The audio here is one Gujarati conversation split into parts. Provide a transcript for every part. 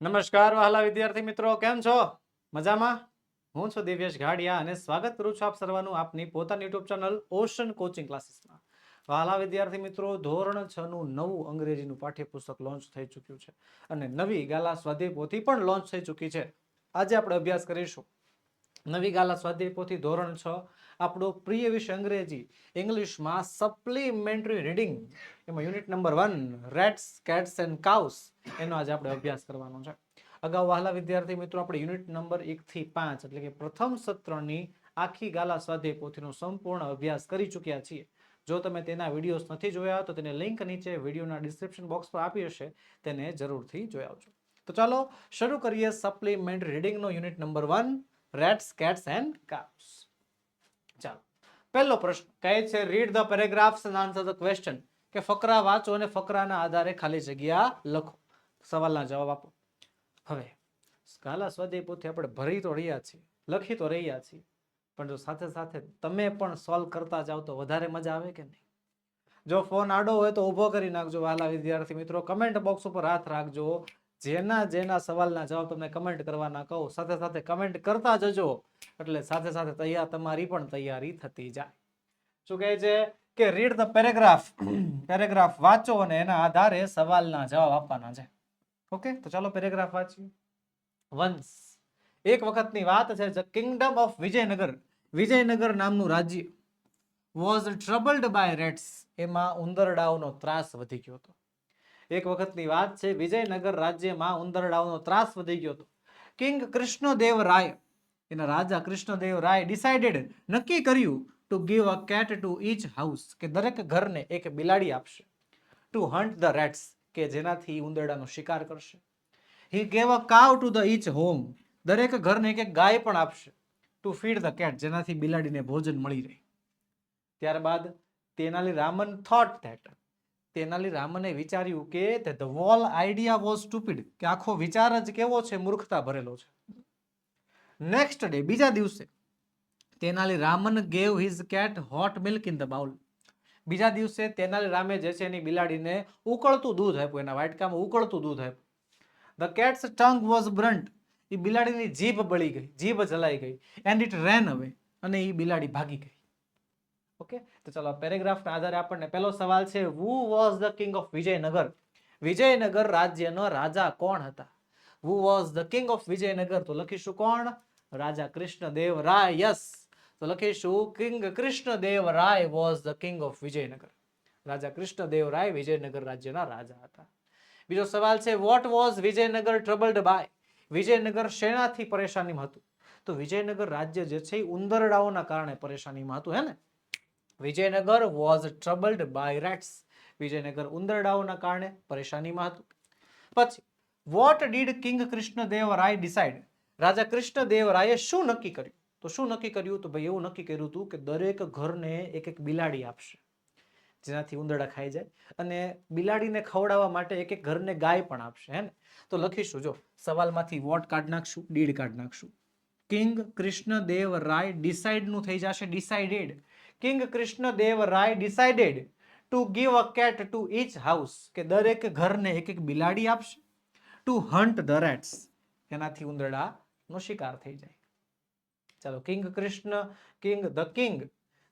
નમસ્કાર, વહાલા વિદ્યાર્થી મિત્રો, કેમ છો? મજામાં? હું છું દિવ્યેશ ઘાડિયા અને સ્વાગત કરું છું આપ સર્વનું આપની પોતાની યુટ્યુબ ચેનલ ઓશન કોચિંગ ક્લાસીસમાં વહાલા વિદ્યાર્થી મિત્રો, ધોરણ છ નું નવું અંગ્રેજીનું પાઠ્યપુસ્તક લોન્ચ થઈ ચૂક્યું છે અને નવી ગાલા સ્વાધ્યાય પણ લોન્ચ થઈ ચૂકી છે. આજે આપણે અભ્યાસ કરીશું નવી ગાલા સ્વાધ્યાય પોથી ધોરણ છ. આપણો પ્રિય વિષય અંગ્રેજી. ઇંગ્લિશમાં સપ્લિમેન્ટરી રીડિંગ એમાં unit number one rats cats and cows એનો આજે આપણે અભ્યાસ કરવાનો છે. અગાઉ વહાલા વિદ્યાર્થી મિત્રો, આપણે યુનિટ નંબર એક થી પાંચ, એટલે કે પ્રથમ સત્રની આખી ગાલા સ્વાધ્યાય પોથીનો સંપૂર્ણ અભ્યાસ કરી ચૂક્યા છીએ. જો તમે તેના વિડીયોઝ નથી જોયા તો તેને લિંક નીચે વિડીયોના ડિસ્ક્રિપ્શન બોક્સ પર આપી હશે. તેને જરૂરથી જોઈ આવજો. તો ચાલો, શરૂ કરીએ supplement રીડિંગનો unit number one rats cats and cows ચાલો. પહેલો પ્રશ્ન. કહે છે read the paragraphs and answer the question કે ફકરા વાંચો અને ફકરાના આધારે ખાલી જગ્યા લખો. સવાલના જવાબ આપો. હવે, સ્કાલા સ્વાધ્યાય પોથી આપણે ભરી તો રહ્યા છીએ, લખી તો રહ્યા છીએ, પણ જો સાથે સાથે તમે પણ સોલ્વ કરતા જાઓ તો વધારે મજા આવે કે નહીં? જો ફોન આડો હોય તો ઊભો કરી નાખજો. વાલા વિદ્યાર્થી મિત્રો કમેન્ટ બોક્સ ઉપર હાથ રાખજો. જેના જેના સવાલના જવાબ તમને કમેન્ટ કરવાના કહું સાથે સાથે કમેન્ટ કરતા જજો એટલે સાથે સાથે તૈયાર તમારી પણ તૈયારી થતી જાય. શું કહે છે? કે રીડ ધ પેરેગ્રાફ પેરેગ્રાફ વાંચો અને એના આધારે સવાલના જવાબ આપવાના છે. ઓકે તો ચાલો પેરેગ્રાફ વાંચીએ. વંશ એક વખતની વાત છે the kingdom of Vijayanagar Vijayanagar નામનું રાજ્ય વોઝ ટ્રબલ્ડ બાય રેટ્સ એમાં ઉંદરડાઓનો ત્રાસ વધી ગયો હતો. એક વખતની વાત છે, વિજયનગર રાજ્યમાં ઉંદરડાઓનો ત્રાસ વધી ગયો હતો. કિંગ કૃષ્ણદેવ રાય, એના રાજા કૃષ્ણદેવ રાય ડિસાઇડેડ નક્કી કર્યું to give a cat to each house કે દરેક ઘરને એક બિલાડી આપશે. ટુ હન્ટ ધ રેટ્સ કે જેનાથી ઉંદરડાનો શિકાર કરશે. હી gave a cow to the inch home દરેક ઘરને એક ગાય પણ આપશે. ટુ ફીડ ધ કેટ જેનાથી બિલાડીને ભોજન મળી રહે. ત્યારબાદ તેનાલી રામન થોટ ધેટ તેનાલી રામને વિચાર્યું કે the whole idea was stupid કે આખો વિચાર જ કેવો છે, મૂર્ખતા ભરેલો છે. નેક્સ્ટ ડે બીજા દિવસે, Tenali Raman gave his cat hot milk in the bowl બીજા દિવસે, તેનાલી રામે જે છે એની બિલાડીને ઉકળતું દૂધ આપ્યું, એના વાટકામાં ઉકળતું દૂધ આપ્યું. The cat's tongue was burnt એ બિલાડીની જીભ બળી ગઈ, જીભ જલાઈ ગઈ એન્ડ ઇટ રેન અવે અને એ બિલાડી ભાગી ગઈ. ઓકે? તો ચલો, પેરેગ્રાફના આધારે આપણને પહેલો સવાલ છે who was the king of Vijayanagar? Vijayanagar રાજ્યનો રાજા કોણ હતા? Who was the king of Vijayanagar? તો લખીશું કોણ? રાજા કૃષ્ણદેવ રાય યસ તો લખીશું king Krishnadeva Raya was the king of Vijayanagar. Raja Krishnadeva Raya Vijayanagar રાજ્યના રાજા હતા. બીજો સવાલ છે what was Vijayanagar troubled by Vijayanagar શેનાથી પરેશાનીમાં હતું? તો વિજયનગર રાજ્ય જે છે એ ઉંદરડાઓના કારણે પરેશાનીમાં હતું, હે ને? Vijayanagar was troubled by rats Vijayanagar ઉંદરડાઓના કારણે પરેશાનીમાં હતું. પછી what did king Krishnadeva Raya decide Raja Krishnadeva રાયે શું નક્કી કર્યું? તો શું નક્કી કર્યું? તો ભાઈ એવું નક્કી કર્યું હતું કે દરેક ઘરને એક એક બિલાડી આપશે, જેનાથી ઉંદરડા ખાઈ જાય. અને બિલાડીને ખવડાવવા માટે એક એક ઘરને ગાય પણ આપશે, હે ને? તો લખીશું, જો, સવાલમાંથી વોટ કાઢ નાખશું ડીડ કાઢ નાખશું. કિંગ કૃષ્ણદેવ રાય ડિસાઇડનું થઈ જશે decided king Krishnadeva Raya decided to give a cat to each house કે દરેક ઘરને એક એક બિલાડી આપશે. ટુ હન્ટ ધ રેટ્સ એનાથી ઉંદરડાનો શિકાર થઈ જાય. ચાલો, king Krishna, king the king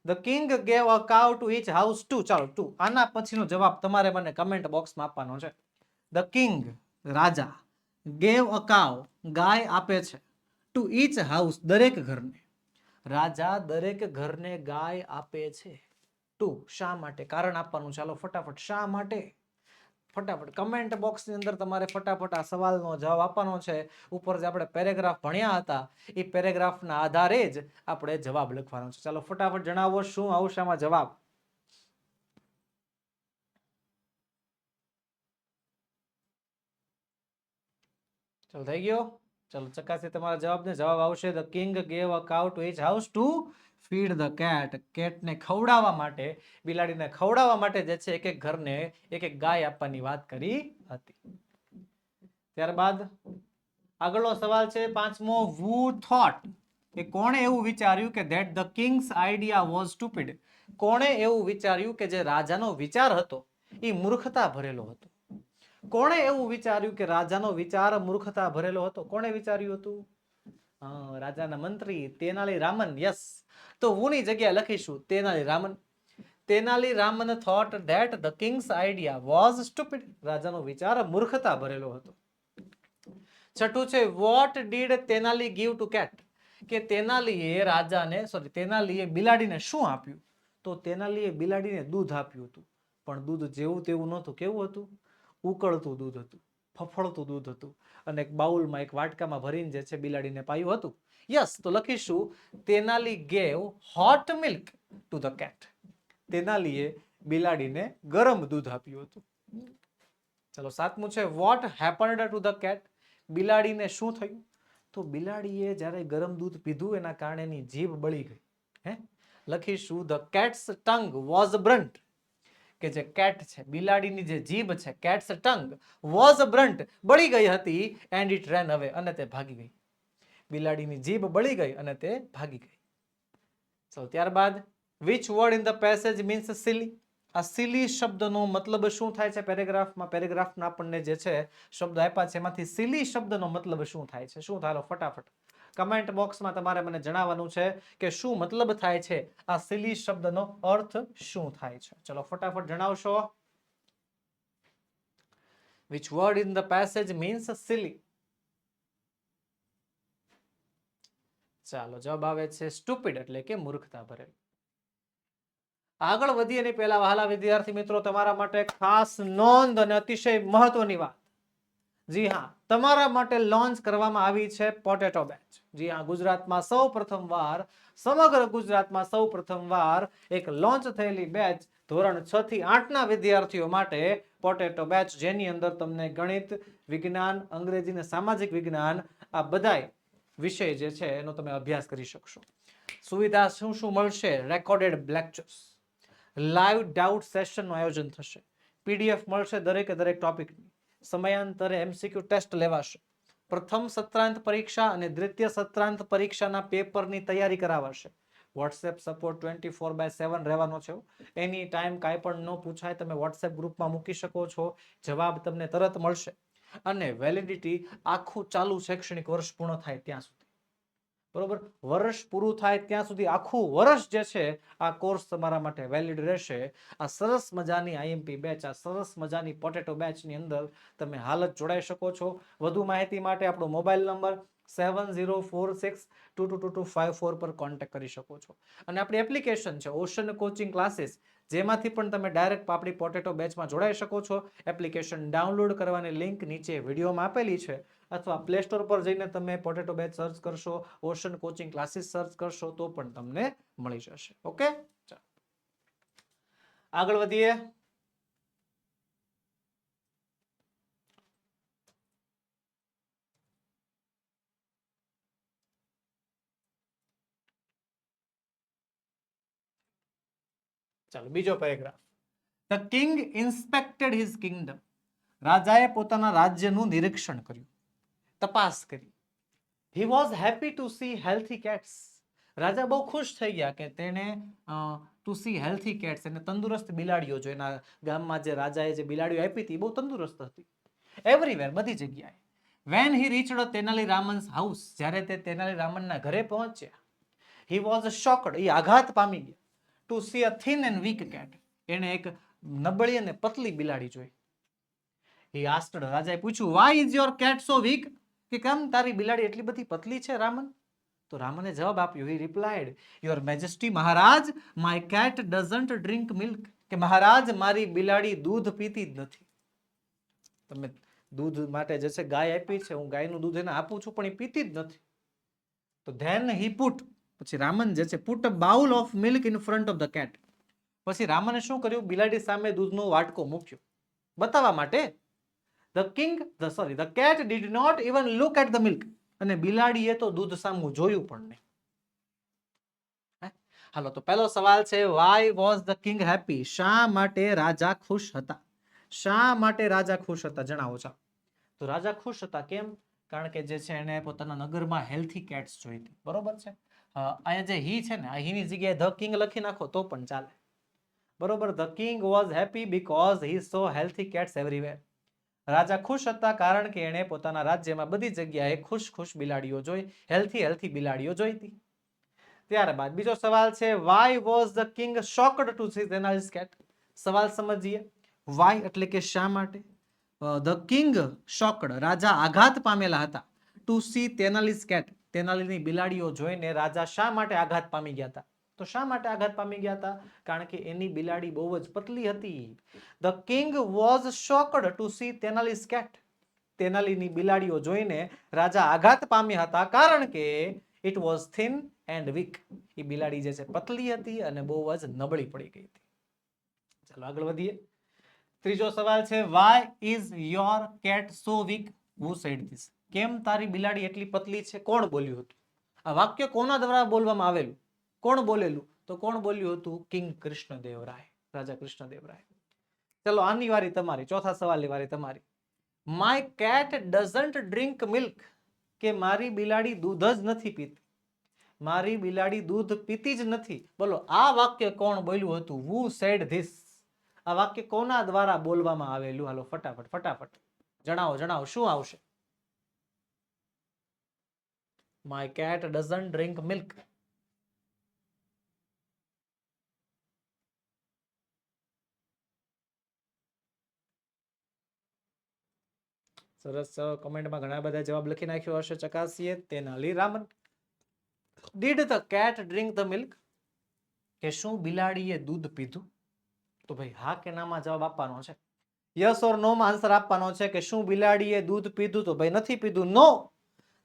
the king gave a cow to each house to ચાલો ટુ આના પછીનો જવાબ તમારે મને કમેન્ટ બોક્સમાં આપવાનો છે. ધ કિંગ રાજા ગેવ અ કાવ ગાય આપે છે. ટુ ઈચ હાઉસ દરેક ઘરને. રાજા દરેક ઘરને ગાય આપે છે. ટુ, શા માટે? કારણ આપવાનું. ચાલો ફટાફટ, શા માટે? ફટાફટ કમેન્ટ બોક્સની અંદર તમારે ફટાફટ આ સવાલનો જવાબ આપવાનો છે. ઉપર જે આપણે પેરેગ્રાફ ભણ્યા હતા, એ પેરેગ્રાફના આધારે જ આપણે જવાબ લખવાનો છે. ચાલો ફટાફટ જણાવો, શું આવશે આમાં જવાબ? ચાલો, થઈ ગયો? ચાલો ચકાસી તમારા જવાબને. જવાબ આવશે the king gave a cow to his house to feed the cat કેટને ખવડાવવા માટે, બિલાડીને ખવડાવવા માટે જે છે, એક એક ઘરને એક એક ગાય આપવાની વાત કરી હતી. ત્યારબાદ આગળનો સવાલ છે, પાંચમો વુ થોટ કે કોણે એવું વિચાર્યું કે that the king's idea was stupid કોણે એવું વિચાર્યું કે જે રાજાનો વિચાર હતો એ મૂર્ખતા ભરેલો હતો? કોણે એવું વિચાર્યું કે રાજાનો વિચાર મૂર્ખતા ભરેલો હતો? કોણે વિચાર્યું હતું? રાજાના મંત્રી તેનાલી રામન યસ તો હુંની જગ્યાએ લખીશું Tenali Raman Tenali Raman thought that the king's idea was stupid રાજાનો વિચાર મૂર્ખતા ભરેલો હતો. છઠ્ઠું છે what did Tenali give to cat કે તેનાલીએ રાજાને સોરી તેનાલીએ બિલાડીને શું આપ્યું? તો તેનાલીએ બિલાડીને દૂધ આપ્યું હતું. પણ દૂધ જેવું તેવું નહોતું. કેવું હતું? ઉકળતું દૂધ હતું ફફળતું દૂધ હતું અને એક બાઉલમાં એક વાટકામાં ભરીને જે છે બિલાડીને પાયું હતું. યસ તો લખીશું, Tenali gave hot milk to the cat તેનાલીએ બિલાડીને ગરમ દૂધ આપ્યું હતું. ચલો સાતમું છે what happened to the cat બિલાડીને શું થયું? તો બિલાડીએ જ્યારે ગરમ દૂધ પીધું, એના કારણે જીભ બળી ગઈ. હે? લખીશું the cat's tongue was burnt કે જે કેટ છે, બિલાડીની જે જીભ છે, કેટ્સ ટંગ વોઝ બ્રન્ટ બળી ગઈ હતી એન્ડ ઇટ રેન અવે અને તે ભાગી ગઈ. બિલાડીની જીભ બળી ગઈ અને તે ભાગી ગઈ. સો ત્યારબાદ which word in the passage means silly આ સિલી શબ્દનો મતલબ શું થાય છે પેરેગ્રાફમાં? પેરેગ્રાફના આપણને જે છે શબ્દ આપ્યા છે, એમાંથી સિલી શબ્દનો મતલબ શું થાય છે? શું થાય? ફટાફટ. કમેન્ટ બોક્સમાં તમારે મને જણાવવાનું છે કે શું મતલબ થાય છે? આ સિલી શબ્દનો અર્થ શું થાય છે? ચલો, ફટાફટ જણાવશો. Which word in the passage means silly ચાલો, જવાબ આવે છે સ્ટુપિડ એટલે કે મૂર્ખતા ભરેલ આગળ વધીએ એની પહેલા વહાલા વિદ્યાર્થી મિત્રો, તમારા માટે ખાસ નોંધ અને અતિશય મહત્વની વાત. જી હા, તમારા માટે લોન્ચ કરવામાં આવી છે પોટેટો બેચ જી હા, ગુજરાતમાં સૌ પ્રથમવાર સમગ્ર ગુજરાતમાં સૌ પ્રથમવાર એક લોન્ચ થયેલી બેચ ધોરણ છ થી આઠના વિદ્યાર્થીઓ માટે પોટેટો બેચ જેની અંદર તમને ગણિત, વિજ્ઞાન, અંગ્રેજી અને સામાજિક વિજ્ઞાન, આ બધાય વિષય જે છે એનો તમે અભ્યાસ કરી શકશો. સુવિધા શું શું મળશે? રેકોર્ડેડ લેક્ચર્સ લાઈવ ડાઉટ સેશનનું આયોજન થશે. પીડીએફ મળશે દરેકે દરેક ટોપિકની સમયાંતરે એમસીક્યુ ટેસ્ટ લેવાશે. પ્રથમ સત્રાંત પરીક્ષા અને દ્વિતીય સત્રાંત પરીક્ષાના પેપરની તૈયારી કરાવાશે. WhatsApp support twenty four by seven રહેવાનો છે એની ટાઈમ કાંઈ પણ ન પૂછાય, તમે વોટ્સએપ ગ્રુપમાં મૂકી શકો છો. જવાબ તમને તરત મળશે. અને વેલિડિટી આખું ચાલુ શૈક્ષણિક વર્ષ પૂર્ણ થાય ત્યાં સુધી. બરોબર? વર્ષ પૂરું થાય ત્યાં સુધી આખું વર્ષ જે છે, આ કોર્સ તમારા માટે વેલિડ રહેશે. આ સરસ મજાની આઈએમપી બેચ આ સરસ મજાની પોટેટો બેચની અંદર તમે હાલ જ જોડાઈ શકો છો. વધુ માહિતી માટે આપણો mobile number seven zero four six two two two two five four પર કોન્ટેક્ટ કરી શકો છો. અને આપણી એપ્લિકેશન છે ઓશન કોચિંગ ક્લાસીસ જેમાંથી પણ તમે ડાયરેક્ટ આપણી પોટેટો બેચમાં જોડાઈ શકો છો. એપ્લિકેશન ડાઉનલોડ કરવાની લિંક નીચે વિડીયોમાં આપેલી છે. અથવા પ્લે સ્ટોર પર જઈને તમે પોટેટો બેચ સર્ચ કરશો ઓશન કોચિંગ ક્લાસીસ સર્ચ કરશો તો પણ તમને મળી જશે. ઓકે આગળ વધીએ. ચાલો, બીજો paragraph the king inspected his kingdom રાજાએ પોતાના રાજ્યનું નિરીક્ષણ કર્યું. તપાસ કરી. He was happy to see healthy cats રાજા બહુ ખુશ થઈ ગયા કે તેણે ટુ સી હેલ્થી કેટ્સ એને તંદુરસ્ત બિલાડીઓ જો એના ગામમાં જે રાજાએ જે બિલાડીઓ આપી હતી બહુ તંદુરસ્ત હતી. એવરીવેર બધી જગ્યાએ. When he reached Tenali Raman's house જ્યારે તે તેનાલી રામનના ઘરે પહોંચ્યા હી વોઝ શોકડ એ આઘાત પામી ગયા. To see a thin and weak cat એણે એક નબળી અને પતલી બિલાડી જોઈ. હી આસ્ટડ રાજાએ પૂછ્યું why is your cat so weak કે કેમ તારી બિલાડી એટલી બધી પતલી છે, રામન? તો રામને જવાબ આપ્યો, he, replied your majesty Maharaj my cat doesn't drink milk કે, મહારાજ, મારી બિલાડી દૂધ પીતી જ નથી. તમે દૂધ માટે જે છે ગાય આપી છે, હું ગાયનું દૂધ એને આપું છું, પણ એ પીતી જ નથી. તો ધેન હી પુટ પછી રામન જે છે put a bowl of milk in front of the cat પછી રામને શું કર્યું? બિલાડી સામે દૂધનો વાટકો મૂક્યો. બતાવવા માટે the king the sorry the cat did not even look at the milk અને બિલાડીએ તો દૂધ સામું જોયું પણ નહીં. હાલો, તો પહેલો સવાલ છે why was the king happy શા માટે રાજા ખુશ હતા? શા માટે રાજા ખુશ હતા? જણાવો છો. તો રાજા ખુશ હતા કેમ? કારણ કે જે છે એને પોતાના નગરમાં હેલ્થી કેટ્સ જોઈ હતી. બરોબર છે? અહીંયા જે હી છે ને અહીંની હીની જગ્યાએ ધ કિંગ લખી નાખો તો પણ ચાલે. બરોબર the king was happy because he saw healthy cats everywhere રાજા ખુશ હતા કારણ કે એણે પોતાના રાજ્યમાં બધી જગ્યાએ ખુશ ખુશ બિલાડીઓ જોઈ, હેલ્થી હેલ્થી બિલાડીઓ જોઈતી. ત્યારબાદ બીજો સવાલ છે why was the king shocked to see Tenali's cat સવાલ સમજીએ વાય એટલે કે શા માટે? ધ કિંગ શોકડ રાજા આઘાત પામેલા હતા ટુ સી તેનાલિસ કેટ તેનાલીની બિલાડીઓ જોઈને રાજા શા માટે આઘાત પામી ગયા હતા? તો શા માટે આઘાત પામી ગયા હતા? કારણ કે એની બિલાડી બહુ જ પતલી હતી. The king was shocked to see Tenali cat. તેનાલીની બિલાડીઓ જોઈને રાજા આઘાત પામ્યા હતા કારણ કે it was thin and weak એ બિલાડી જે છે પતલી હતી અને બહુ જ નબળી પડી ગઈ હતી. ચાલો આગળ વધીએ. ત્રીજો સવાલ છે why is your cat so weak who said this કેમ તારી બિલાડી એટલી પતલી છે? કોણ બોલ્યું હતું? આ વાક્ય કોના દ્વારા બોલવામાં આવેલું? કોણ બોલેલું? તો કોણ બોલ્યું હતું? કિંગ કૃષ્ણદેવરાય, રાજા કૃષ્ણદેવરાય. ચલો, આની વારી તમારી, ચોથા સવાલની વારી તમારી. My cat doesn't drink milk કે મારી બિલાડી દૂધ જ નથી પીતી. મારી બિલાડી દૂધ પીતી જ નથી. બોલો, આ વાક્ય કોણ બોલ્યું હતું? વુ સેડ ધીસ આ વાક્ય કોના દ્વારા બોલવામાં આવેલું? હાલો, ફટાફટ ફટાફટ. જણાવો જણાવો, શું આવશે? My cat doesn't drink milk સરસ કમેન્ટમાં ઘણા બધા જવાબ લખી નાખ્યો હશે ચકાસીએ. Tenali Raman. Did the cat drink the milk કે શું બિલાડીએ દૂધ પીધું? તો ભાઈ, હા કે નામાં જવાબ આપવાનો છે. યસ ઓર નો માં આન્સર આપવાનો છે કે શું બિલાડીએ દૂધ પીધું? તો ભાઈ, નથી પીધું. No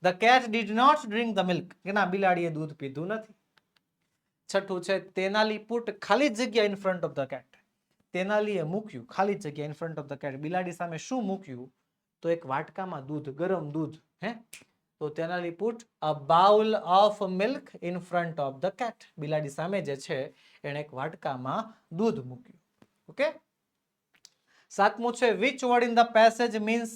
the cat did not drink the milk કે ના, બિલાડીએ દૂધ પીધું નથી. છઠ્ઠું છે તેનાલી પુટ ખાલી જગ્યા in front of the cat તેનાલીએ મૂક્યું, ખાલી જગ્યા in front of the cat બિલાડી સામે શું મૂક્યું? તો એક વાટકામાં દૂધ, ગરમ દૂધ, હે? તો Tenali put a bowl of milk in front of the cat બિલાડી સામે જે છે, એણે એક વાટકામાં દૂધ મૂક્યું. ઓકે? સાતમું છે which word in the passage means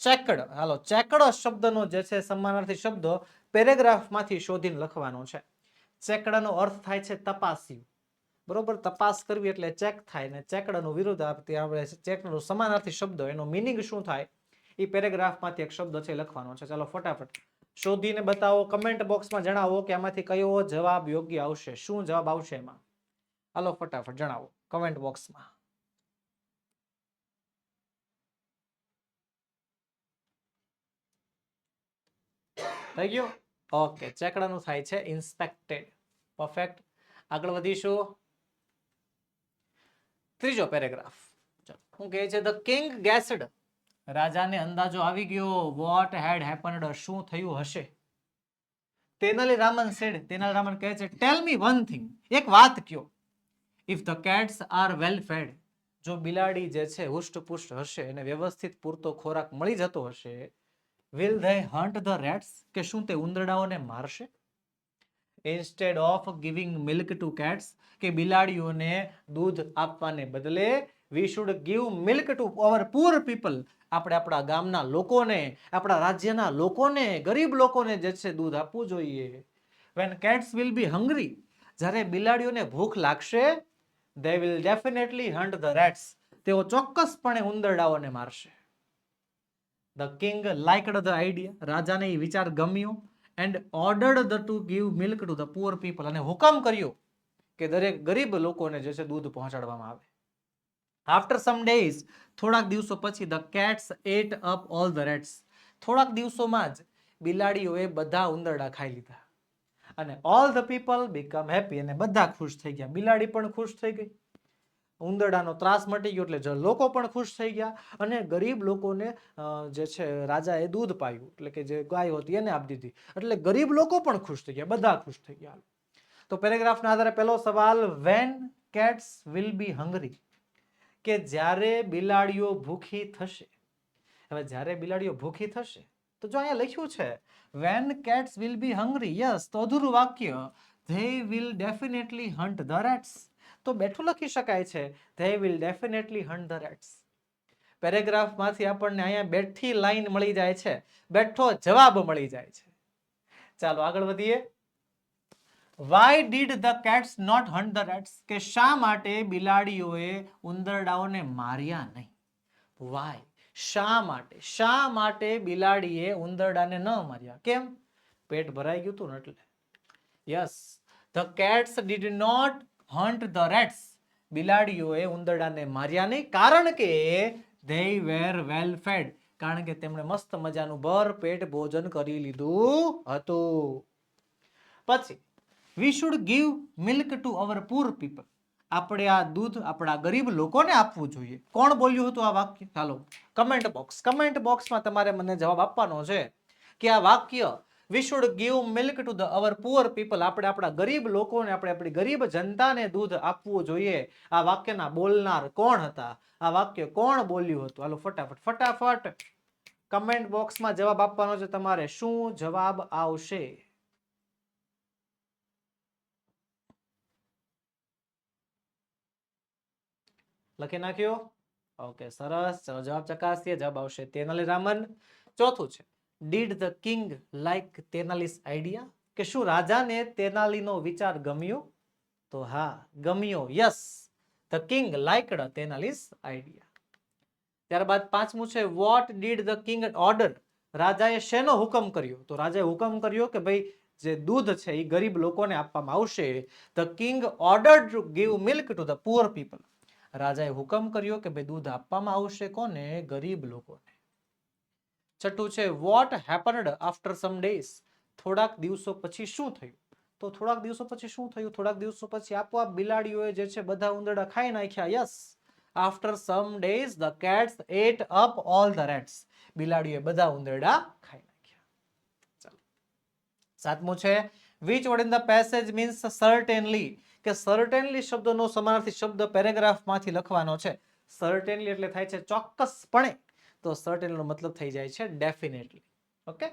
checked hello checked શબ્દનો જે છે, સમાનાર્થી શબ્દ પેરેગ્રાફમાંથી શોધીને લખવાનો છે. ચેકડાનો અર્થ થાય છે તપાસ્યું. બરોબર? તપાસ કરવી એટલે ચેક થાય ને ચેકડાનો વિરોધ આપતી આપણે ચેકડનો સમાનાર્થી શબ્દ, એનો મિનિંગ શું થાય? એ પેરેગ્રાફમાંથી એક શબ્દ છે લખવાનો છે. ચાલો ફટાફટ. શોધીને બતાવો કમેન્ટ બોક્સમાં જણાવો કે આમાંથી કયો જવાબ યોગ્ય આવશે. શું જવાબ આવશે એમાં? હાલો, ફટાફટ જણાવો કમેન્ટ બોક્સમાં થઈ ગયું? ઓકે ચેકડાનું થાય છે. ઇન્સ્પેક્ટેડ પરફેક્ટ આગળ વધીશું. ત્રીજો પેરેગ્રાફ. હું કહે છે ધ કિંગ ગેસ્ડ રાજાને અંદાજો આવી ગયો વોટ હેડ હેપન્ડ શું થયું હશે? તેનાલી રામન સેડ તેનાલી રામન કહે છે ટેલ મી વન થિંગ એક વાત કયો if the cats are well fed જો બિલાડી જે છે હુષ્ટપુષ્ટ હશે અને વ્યવસ્થિત પૂરતો ખોરાક મળી જતો હશે will they hunt the rats કે શું તે ઉંદરડાઓને મારશે? Instead of giving milk to cats કે બિલાડીઓને દૂધ આપવાને બદલે we should give milk to our poor people આપણે આપણા ગામના લોકોને, આપણા રાજ્યના લોકોને, ગરીબ લોકોને જે છે દૂધ આપવું જોઈએ. When cats will be hungry જ્યારે બિલાડીઓને ભૂખ લાગશે they will definitely hunt the rats તેઓ ચોક્કસપણે ઉંદરડાઓને મારશે. The king liked the idea રાજાને એ વિચાર ગમ્યો and ordered the to give milk to the poor people અને હુકમ કર્યો કે દરેક ગરીબ લોકોને જે છે દૂધ પહોંચાડવામાં આવે. આફ્ટર સમ ડેઝ થોડાક દિવસો પછી the cats ate up all the rats થોડાક દિવસોમાં જ બિલાડીઓએ બધા ઉંદરડા ખાઈ લીધા. અને all the people become happy અને બધા ખુશ થઈ ગયા. બિલાડી પણ ખુશ થઈ ગઈ. ઉંદરડાનો ત્રાસ મટી ગયો એટલે લોકો પણ ખુશ થઈ ગયા અને ગરીબ લોકોને જે છે રાજાએ દૂધ પાયું. એટલે કે જે ગાય હતી એને આપી દીધી. એટલે ગરીબ લોકો પણ ખુશ થઈ ગયા. બધા ખુશ થઈ ગયા. તો પેરેગ્રાફના આધારે પહેલો સવાલ when cats will be hungry કે જ્યારે બિલાડીઓ ભૂખી થશે, હવે જ્યારે બિલાડીઓ ભૂખી થશે, તો જો અહીંયા લખ્યું છે when cats will be hungry yes તો અધૂરું વાક્ય they will definitely hunt the rats તો બેઠું લખી શકાય છે they will definitely hunt the rats પેરેગ્રાફમાંથી આપણને અહીંયા બેઠી લાઈન મળી જાય છે, બેઠો જવાબ મળી જાય છે. ચાલો આગળ વધીએ. Why did the cats not hunt the rats કે શા માટે બિલાડીઓએ ઉંદરડાઓને માર્યા નહીં? વાય શા માટે? શા માટે બિલાડીએ ઉંદરડાને ન માર્યા? કેમ? પેટ ભરાઈ ગયું હતું ને એટલે. Yes the cats did not hunt the rats બિલાડીઓએ ઉંદરડાને માર્યા નહીં કારણ કે ધે વેર વેલ ફેડ કારણ કે તેમણે મસ્ત મજાનું ભર પેટ ભોજન કરી લીધું હતું. પછી we should give milk to our poor people આપણે આ દૂધ આપણા ગરીબ લોકોને આપવું જોઈએ. કોણ બોલ્યું હતું આ વાક્ય? ચાલો કમેન્ટ બોક્સ કમેન્ટ બોક્સમાં તમારે મને જવાબ આપવાનો છે કે આ વાક્ય we should give milk to the our poor people આપણે આપણા ગરીબ લોકોને, આપણે આપણી ગરીબ જનતાને દૂધ આપવું જોઈએ. આ વાક્યના બોલનાર કોણ હતા? આ વાક્ય કોણ બોલ્યું હતું? હાલો, ફટાફટ ફટાફટ. કમેન્ટ બોક્સમાં જવાબ આપવાનો છે તમારે. શું જવાબ આવશે? લખી નાખ્યો. ઓકે સરસ. ચલો, જવાબ ચકાસીએ. જવાબ આવશે તેનાલી રામન. ચોથું છે did the king like Tenali's idea કે શું રાજાને તેનાલીનો વિચાર ગમ્યો? તો હા, ગમ્યો. Yes the king liked Tenali's idea ત્યારબાદ પાંચમું છે what did the king order રાજાએ શેનો હુકમ કર્યો? તો રાજાએ હુકમ કર્યો કે ભાઈ, જે દૂધ છે એ ગરીબ લોકોને આપવામાં આવશે. The king order to give milk to the poor people રાજાએ હુકમ કર્યો કે ભાઈ દૂધ આપવામાં આવશે કોને? ગરીબ લોકોને. છઠ્ઠું છે what happened after some days થોડાક દિવસો પછી શું થયું? તો થોડાક દિવસો પછી શું થયું? થોડાક દિવસો પછી આપોઆપ બિલાડીઓએ જે છે બધા ઉંદરડા ખાઈ નાખ્યા. Yes after some days the cats ate up all the rats બિલાડીઓએ બધા ઉંદરડા ખાઈ નાખ્યા. ચાલો. સાતમું છે which word in the passage means certainly કે સર્ટેનલી શબ્દનો સમાનાર્થી શબ્દ પેરેગ્રાફમાંથી લખવાનો છે. સર્ટેનલી એટલે થાય છે ચોક્કસપણે. તો સર્ટેનનો મતલબ થઈ જાય છે ડેફિનેટલી ઓકે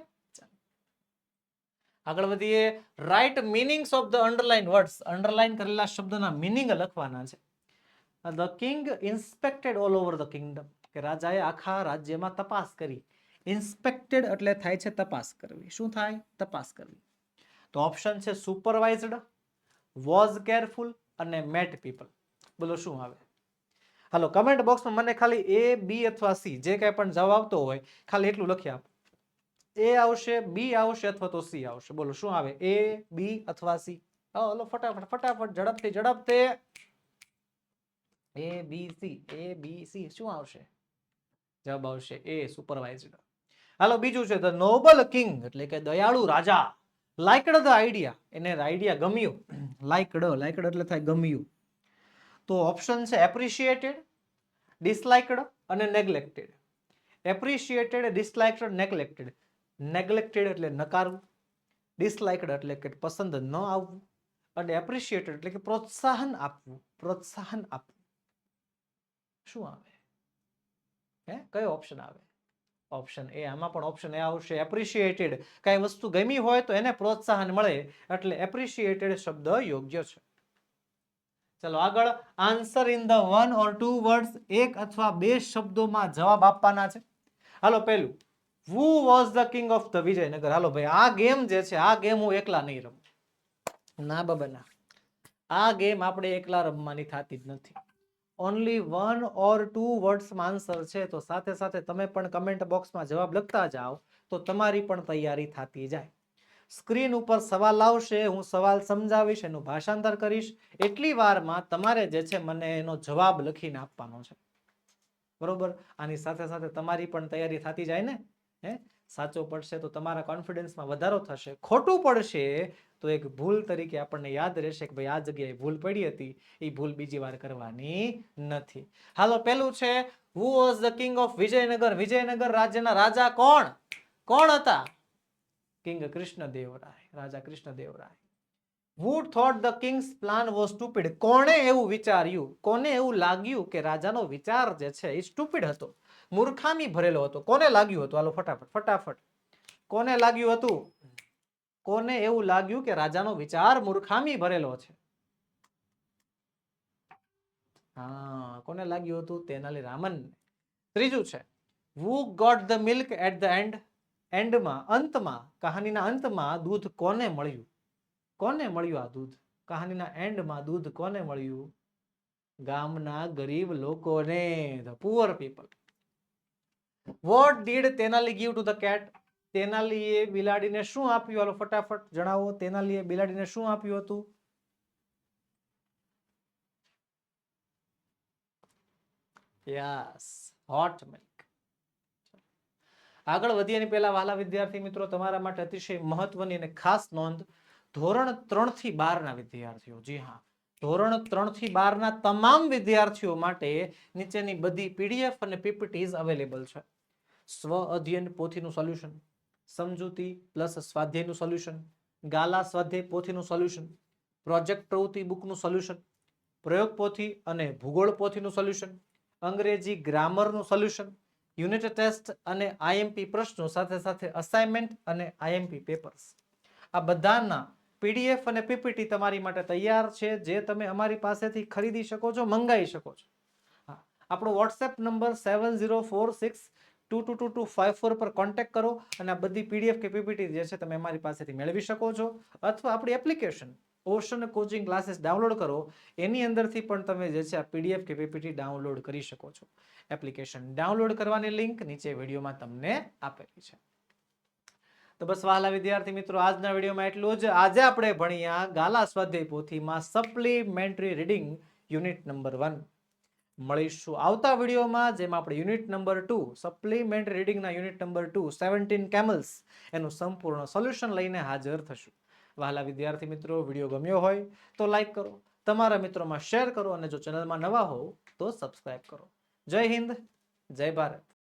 આગળ વધીએ. Write meanings of the underline words underline કરેલા શબ્દના મિનિંગ લખવાના છે. The king inspected all over the kingdom કે રાજાએ આખા રાજ્યમાં તપાસ કરી. ઇન્સ્પેક્ટેડ એટલે થાય છે તપાસ કરવી. શું થાય? તપાસ કરવી. તો ઓપ્શન છે સુપરવાઇઝડ વોઝ કેરફુલ અને મેટ પીપલ બોલો, શું આવે? હાલો કમેન્ટ બોક્સમાં મને ખાલી એ બી અથવા સી જે કાંઈ પણ જવાબ આવતો હોય, ખાલી એટલું લખી આપો. એ આવશે બી આવશે અથવા તો સી આવશે. બોલો, શું આવે? એ બી અથવા સી હલો, ફટાફટ ફટાફટ, ઝડપથી ઝડપથી. એ બી સી એ બી સી શું આવશે? જવાબ આવશે એ સુપરવાઇઝડ હાલો, બીજું છે ધ નોબલ કિંગ એટલે કે દયાળુ રાજા. લાઇકડ ધ આઈડિયા એને આઈડિયા ગમ્યું. લાઇકડ લાઇકડ એટલે થાય ગમ્યું. તો ઓપ્શન છે એપ્રિશિએટેડ ડિસલાઇકડ અને નેગ્લેક્ટેડ એપ્રિશિએટેડ ડિસલાઇકડ નેગ્લેક્ટેડ નેગ્લેક્ટેડ એટલે નકારવું. ડિસલાઇકડ એટલે કે પસંદ ન આવવું. અને એપ્રિશિએટેડ એટલે કે પ્રોત્સાહન આપવું પ્રોત્સાહન આપવું. શું આવે? હે? કયો ઓપ્શન આવે? ઓપ્શન એ આમાં પણ ઓપ્શન એ આવશે. એપ્રિશિએટેડ કઈ વસ્તુ ગમી હોય તો એને પ્રોત્સાહન મળે એટલે એપ્રિશિએટેડ શબ્દ યોગ્ય છે. ચલો આગળ answer in the one or two words એક અથવા બે શબ્દોમાં જવાબ આપવાના છે. હાલો પહેલું. Who was the king of the Vijayanagar? હાલો ભાઈ, આ ગેમ જે છે, આ ગેમ હું એકલા નહીં રમું. ના બાબા ના આ ગેમ આપણે એકલા રમવાની થતી જ નથી. ઓનલી વન ઓર ટુ વર્ડ્સમાં આન્સર છે, તો સાથે સાથે તમે પણ કમેન્ટ બોક્સમાં જવાબ લખતા જાઓ, તો તમારી પણ તૈયારી થતી જાય. સ્ક્રીન ઉપર સવાલ આવશે, હું સવાલ સમજાવીશ, એનું ભાષાંતર કરીશ. એટલી વારમાં તમારે જે છે મને એનો જવાબ લખીને આપવાનો છે. બરોબર? આની સાથે સાથે તમારી પણ તૈયારી થતી જાય ને? હે? સાચો પડશે તો તમારા કોન્ફિડન્સમાં વધારો થશે. ખોટું પડશે તો એક ભૂલ તરીકે આપણને યાદ રહેશે કે ભાઈ આ જગ્યાએ ભૂલ પડી હતી. એ ભૂલ બીજી વાર કરવાની નથી. હાલો, પેલું છે who was the king of Vijayanagar? Vijayanagar રાજ્યના રાજા કોણ? કોણ હતા? King Krishnadevaraya, Raja Krishnadevaraya. Who thought the king's plan was stupid કોણે એવું વિચાર્યું? કોને એવું લાગ્યું કે રાજાનો વિચાર જે છે એ સ્ટુપિડ હતો? મૂર્ખામી ભરેલો હતો. કોને લાગ્યું હતું? હાલો, ફટાફટ ફટાફટ. કોને લાગ્યું હતું? કોને એવું લાગ્યું કે રાજાનો વિચાર મૂર્ખામી ભરેલો છે? હા, કોને લાગ્યું હતું? તેનાલી રામન ત્રીજું છે who got the milk at the end એન્ડમાં અંતમાં, કહાનીના અંતમાં દૂધ કોને મળ્યું? કોને મળ્યું આ દૂધ? કહાનીના એન્ડમાં દૂધ કોને મળ્યું? ગામના ગરીબ લોકોને the poor people what did Tenali give to the cat તેનાલીએ બિલાડીને શું આપ્યું? હાલો, ફટાફટ જણાવો. તેનાલીએ બિલાડીને શું આપ્યું હતું? યસ હોટ મિલ્ક આગળ વધીએ પહેલા વાલા વિદ્યાર્થી મિત્રો, તમારા માટે અતિશય મહત્વની અને ખાસ નોંધ ધોરણ ત્રણથી બાર ના વિદ્યાર્થીઓ. જી હા. ધોરણ ત્રણથી બાર ના તમામ વિદ્યાર્થીઓ માટે નીચેની બધી પીડીએફ અને પીપીટીઝ અવેલેબલ છે. સ્વ અધ્યયન પોથીનું સોલ્યુશન, સમજૂતી પ્લસ સ્વાધ્યાયનું સોલ્યુશન, ગાલા સ્વાધ્યાય પોથીનું સોલ્યુશન, પ્રોજેક્ટ પ્રવૃત્તિ બુકનું સોલ્યુશન, પ્રયોગ પોથી અને ભૂગોળ પોથીનું સોલ્યુશન, અંગ્રેજી ગ્રામરનું સોલ્યુશન, યુનિટ ટેસ્ટ અને આઈએમપી પ્રશ્નો સાથે સાથે અસાઇનમેન્ટ અને આઈએમપી પેપર્સ. આ બધાના પીડીએફ અને પીપીટી તમારી માટે તૈયાર છે, જે તમે અમારી પાસેથી ખરીદી શકો છો, મંગાવી શકો છો. હા, આપણો WhatsApp number seven zero four six two two two two five four પર કોન્ટેક્ટ કરો અને આ બધી પીડીએફ કે પીપીટી જે છે તમે અમારી પાસેથી મેળવી શકો છો. અથવા આપણી application ocean coaching classes download કરો, એની અંદરથી પણ તમે જે છે આ પીડીએફ કે પીપીટી ડાઉનલોડ કરી શકો છો. એપ્લિકેશન ડાઉનલોડ કરવાની લિંક નીચે વિડીયોમાં તમને આપેલી છે. તો બસ વહાલા વિદ્યાર્થી મિત્રો, આજના વિડીયોમાં એટલું જ. આજે આપણે ભણ્યા ગાલા સ્વાધ્યાય પોથીમાં supplementary reading unit number one મળીશું આવતા વિડીયોમાં, જેમાં આપણે unit number two supplementary રીડિંગના unit number two seventeen camels એનું સંપૂર્ણ સોલ્યુશન લઈને હાજર થશું. વહાલા વિદ્યાર્થી મિત્રો, વીડિયો ગમ્યો હોય તો લાઈક કરો. તમારા મિત્રોમાં શેર કરો અને જો ચેનલમાં નવા હો તો સબસ્ક્રાઈબ કરો. જય હિન્દ, જય ભારત.